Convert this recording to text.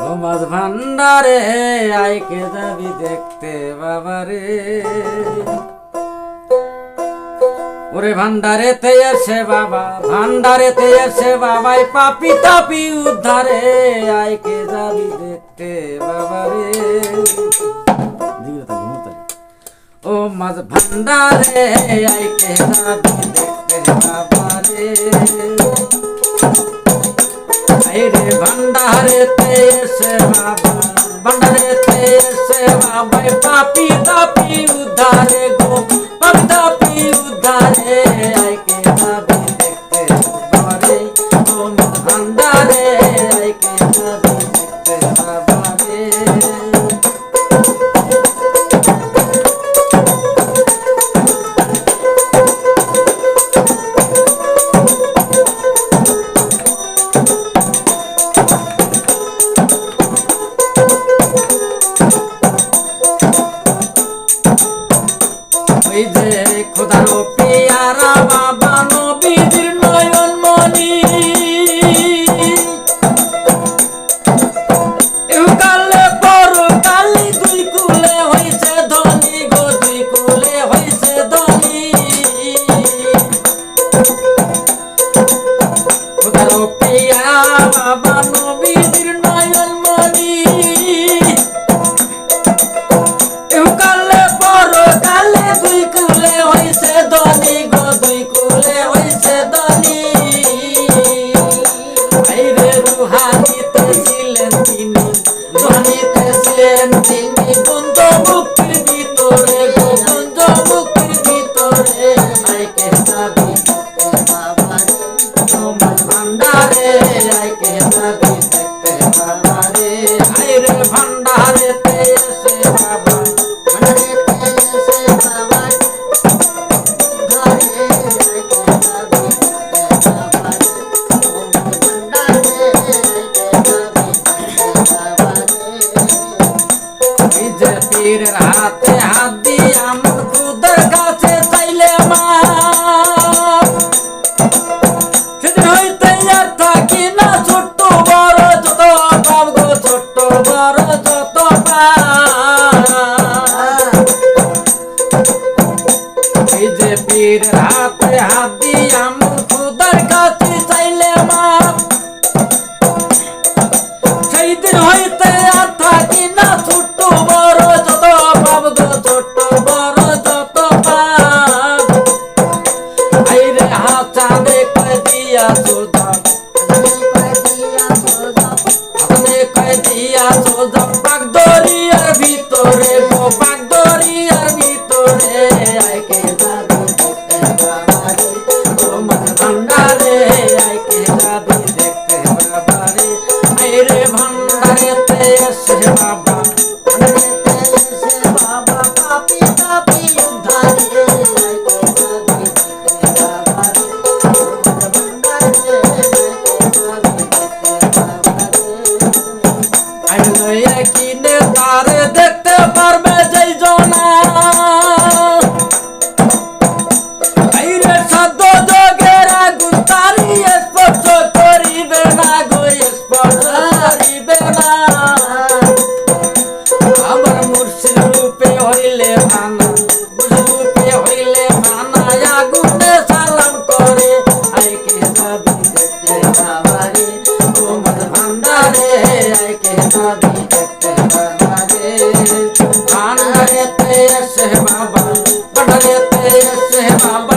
সমাজ ভান্ডারে আইকে যাবি দেখতে বাবারে। ওরে ভান্ডারে তে এসে বাবা ভান্ডারে তে এসে বাবাই পাপি তাপি উদ্ধারে আইকে যাবি দেখতে বাবারে। ও মাঝ ভান্ডারে আইকে যাবি দেখতে বাবারে। রে ভান্ডারেতে এসে বাবা ভান্ডারেতে এসে বাবা পাপি দাপি খোদারো পেয়ারা বাবা। রাতে হাত দিয়ে আমার খুদার Sri Baba Baba